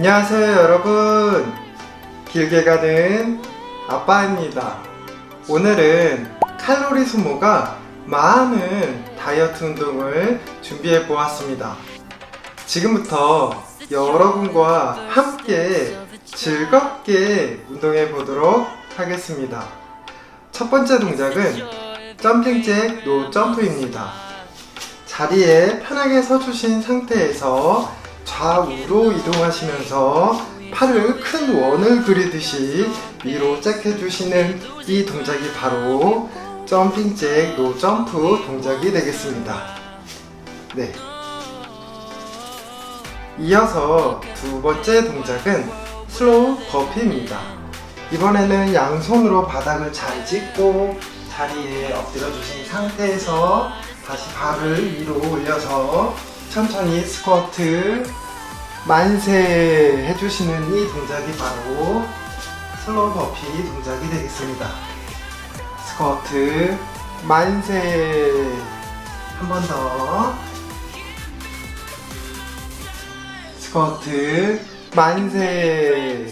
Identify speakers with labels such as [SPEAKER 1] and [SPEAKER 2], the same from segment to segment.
[SPEAKER 1] 안녕하세요 여러분. 길게 가는 아빠입니다. 오늘은 칼로리 소모가 많은 다이어트 운동을 준비해 보았습니다. 지금부터 여러분과 함께 즐겁게 운동해 보도록 하겠습니다. 첫 번째 동작은 점핑잭 노 점프입니다. 자리에 편하게 서주신 상태에서 좌우로 이동하시면서 팔을 큰 원을 그리듯이 위로 잭 해주시는 이 동작이 바로 점핑 잭 노 점프 동작이 되겠습니다. 네. 이어서 두 번째 동작은 슬로우 버피입니다. 이번에는 양손으로 바닥을 잘 짚고 자리에 엎드려 주신 상태에서 다시 발을 위로 올려서 천천히 스쿼트 만세 해주시는 이 동작이 바로 슬로우 버피 동작이 되겠습니다. 스쿼트 만세. 한 번 더. 스쿼트 만세.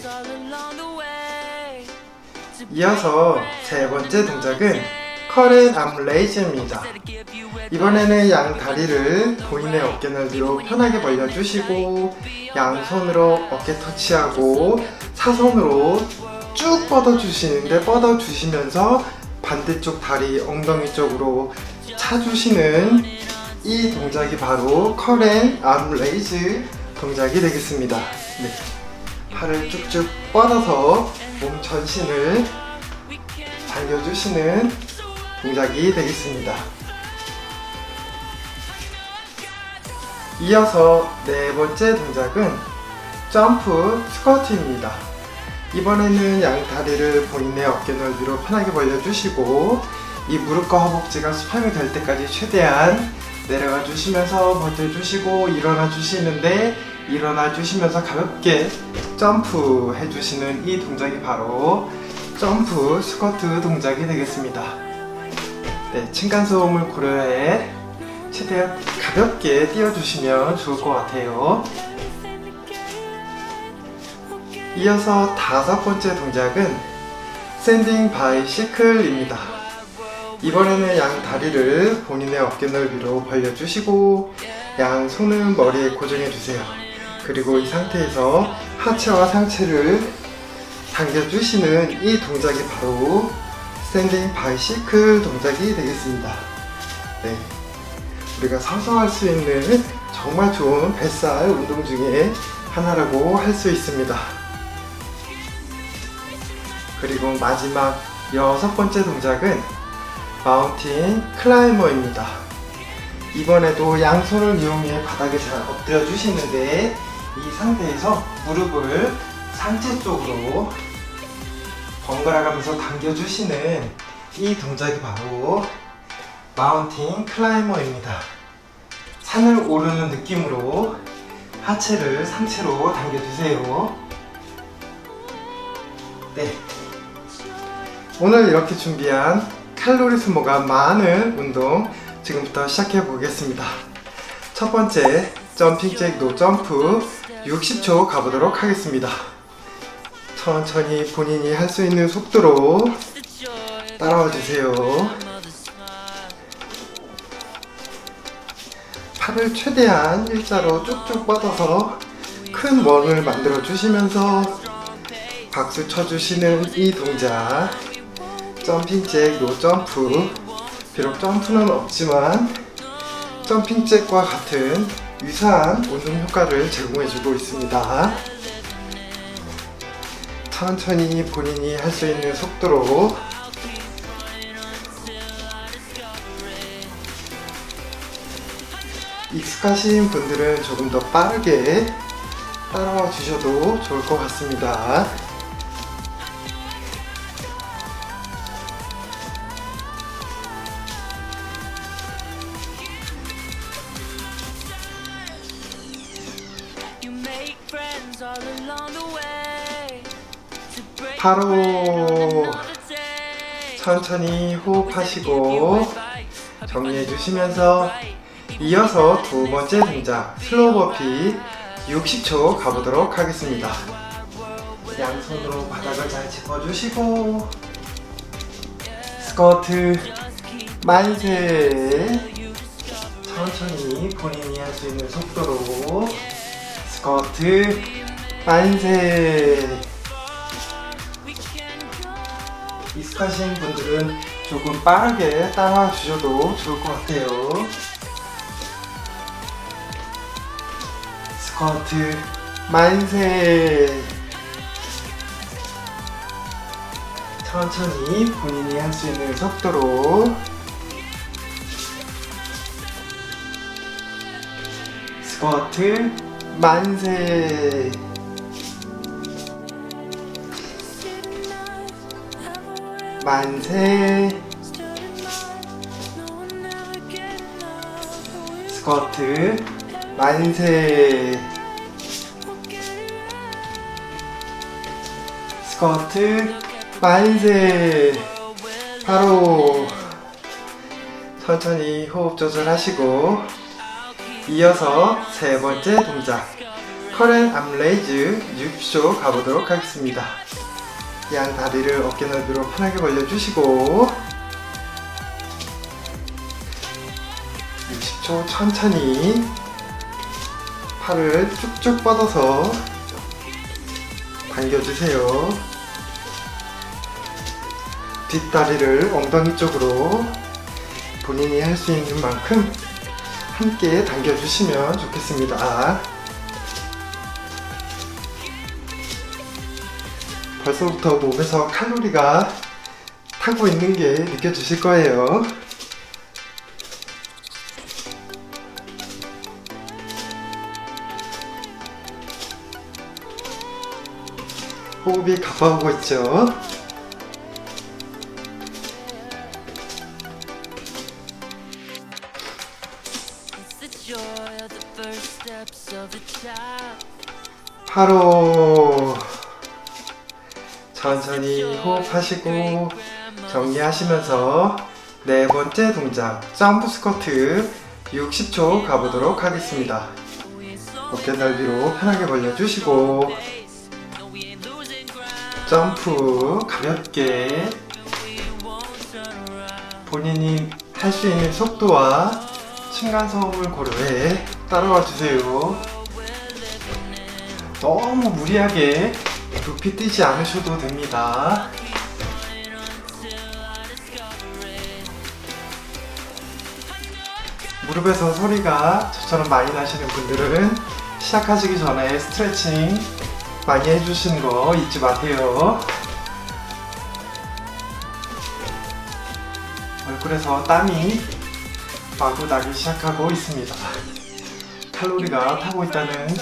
[SPEAKER 1] 이어서 세 번째 동작은 커렌 암레이즈입니다. 이번에는 양 다리를 본인의 어깨 넓이로 편하게 벌려주시고 양손으로 어깨 터치하고 사선으로 쭉 뻗어주시는데 뻗어주시면서 반대쪽 다리 엉덩이 쪽으로 차주시는 이 동작이 바로 커렌 암레이즈 동작이 되겠습니다. 네. 팔을 쭉쭉 뻗어서 몸 전신을 당겨주시는 동작이 되겠습니다. 이어서 네 번째 동작은 점프 스쿼트입니다. 이번에는 양 다리를 본인의 어깨 넓이로 편하게 벌려주시고 이 무릎과 허벅지가 수평이 될 때까지 최대한 내려가 주시면서 버텨주시고 일어나 주시는데 일어나 주시면서 가볍게 점프 해주시는 이 동작이 바로 점프 스쿼트 동작이 되겠습니다. 네, 층간소음을 고려해 최대한 가볍게 띄워주시면 좋을 것 같아요. 이어서 다섯 번째 동작은 샌딩 바이 시클입니다. 이번에는 양 다리를 본인의 어깨 넓이로 벌려주시고 양 손은 머리에 고정해주세요. 그리고 이 상태에서 하체와 상체를 당겨주시는 이 동작이 바로 스탠딩 바이시클 동작이 되겠습니다. 네. 우리가 서서 할 수 있는 정말 좋은 뱃살 운동 중에 하나라고 할 수 있습니다. 그리고 마지막 여섯 번째 동작은 마운틴 클라이머입니다. 이번에도 양손을 이용해 바닥에 잘 엎드려 주시는데 이 상태에서 무릎을 상체 쪽으로 번갈아 가면서 당겨 주시는 이 동작이 바로 마운틴 클라이머입니다. 산을 오르는 느낌으로 하체를 상체로 당겨주세요. 네. 오늘 이렇게 준비한 칼로리 소모가 많은 운동 지금부터 시작해 보겠습니다. 첫 번째 점핑 잭 노 점프 60초 가보도록 하겠습니다. 천천히 본인이 할 수 있는 속도로 따라와 주세요. 팔을 최대한 일자로 쭉쭉 뻗어서 큰 원을 만들어 주시면서 박수 쳐주시는 이 동작 점핑 잭 노 점프 비록 점프는 없지만 점핑 잭과 같은 유사한 운동 효과를 제공해주고 있습니다. 천천히 본인이 할 수 있는 속도로 익숙하신 분들은 조금 더 빠르게 따라와 주셔도 좋을 것 같습니다. 바로. 천천히 호흡하시고 정리해 주시면서 이어서 두 번째 동작 슬로우 버피 60초 가보도록 하겠습니다. 양손으로 바닥을 잘 짚어주시고 스쿼트 만세 천천히 본인이 할 수 있는 속도로 스쿼트 만세 익숙하신 분들은 조금 빠르게 따라와 주셔도 좋을 것 같아요. 스쿼트 만세. 천천히 본인이 할 수 있는 속도로. 스쿼트 만세 만세. 스쿼트 만세. 스쿼트 만세. 바로 천천히 호흡 조절하시고 이어서 세 번째 동작. 커렌 암레이즈 6초 가보도록 하겠습니다 양 다리를 어깨 넓이로 편하게 벌려주시고 60초 천천히 팔을 쭉쭉 뻗어서 당겨주세요. 뒷다리를 엉덩이 쪽으로 본인이 할 수 있는 만큼 함께 당겨주시면 좋겠습니다. 벌써부터 몸에서 칼로리가 타고 있는 게 느껴지실 거예요. 호흡이 가빠오고 있죠.
[SPEAKER 2] The
[SPEAKER 1] 천천히 호흡하시고 정리하시면서 네 번째 동작 점프 스쿼트 60초 가보도록 하겠습니다. 어깨 넓이로 편하게 벌려주시고 점프 가볍게 본인이 할 수 있는 속도와 층간소음을 고려해 따라와 주세요. 너무 무리하게 높이 뛰지 않으셔도 됩니다. 무릎에서 소리가 저처럼 많이 나시는 분들은 시작하시기 전에 스트레칭 많이 해주시는 거 잊지 마세요. 얼굴에서 땀이 마구 나기 시작하고 있습니다. 칼로리가 타고 있다는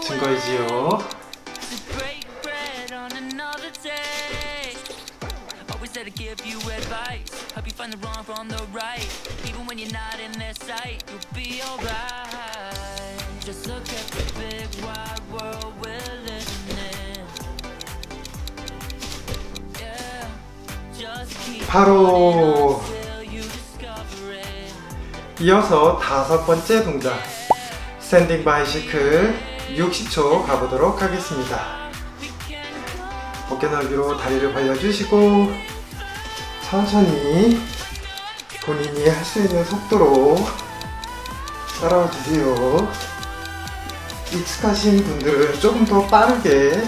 [SPEAKER 1] 증거이지요.
[SPEAKER 2] Advice, help you find the wrong from the right. Even when you're not in their sight, you'll be alright. Just look at the big wide world we're living in. Yeah, just keep
[SPEAKER 1] 바로. 이어서 다섯 번째 동작 스탠딩 바이시클 60초 가보도록 하겠습니다. 어깨 넓이로 다리를 벌려주시고 천천히 본인이 할 수 있는 속도로 따라와 주세요. 익숙하신 분들은 조금 더 빠르게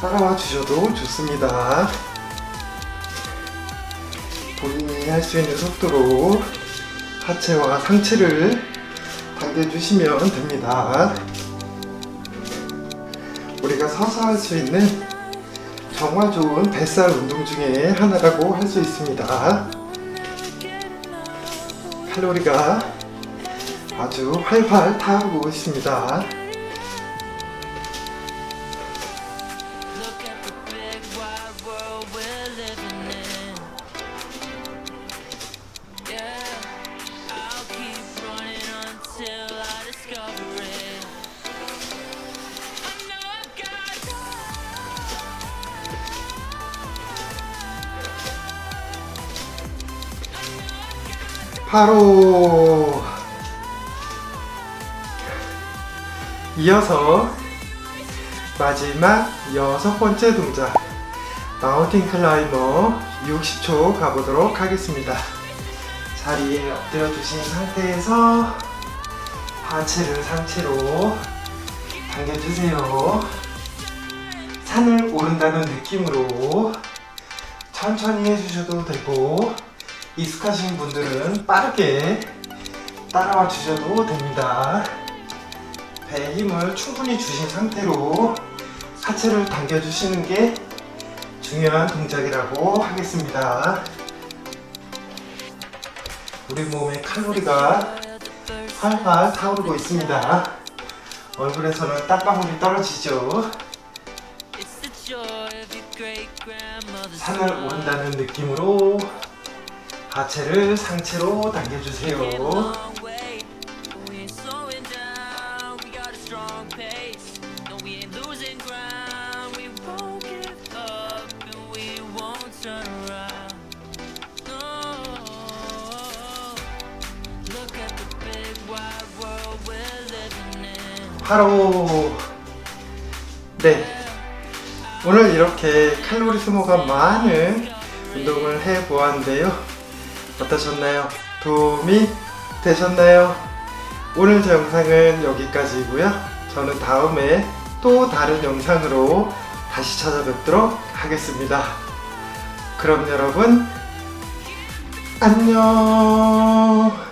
[SPEAKER 1] 따라와 주셔도 좋습니다. 본인이 할 수 있는 속도로 하체와 상체를 당겨주시면 됩니다. 우리가 서서 할 수 있는 정말 좋은 뱃살 운동 중에 하나라고 할 수 있습니다. 칼로리가 아주 활활 타고 있습니다.
[SPEAKER 2] 바로
[SPEAKER 1] 이어서 마지막 여섯 번째 동작 마운틴 클라이머 60초 가보도록 하겠습니다. 자리에 엎드려 주신 상태에서 하체를 상체로 당겨주세요. 산을 오른다는 느낌으로 천천히 해주셔도 되고 익숙하신 분들은 빠르게 따라와 주셔도 됩니다. 배에 힘을 충분히 주신 상태로 하체를 당겨주시는 게 중요한 동작이라고 하겠습니다. 우리 몸의 칼로리가 활활 타오르고 있습니다. 얼굴에서는 땀방울이 떨어지죠. 산을 오른다는 느낌으로 하체를 상체로 당겨주세요. 하루 네 오늘 이렇게 칼로리 소모가 많은 운동을 해 보았는데요 어떠셨나요? 도움이 되셨나요? 오늘 제 영상은 여기까지이고요 저는 다음에 또 다른 영상으로 다시 찾아뵙도록 하겠습니다 그럼 여러분 안녕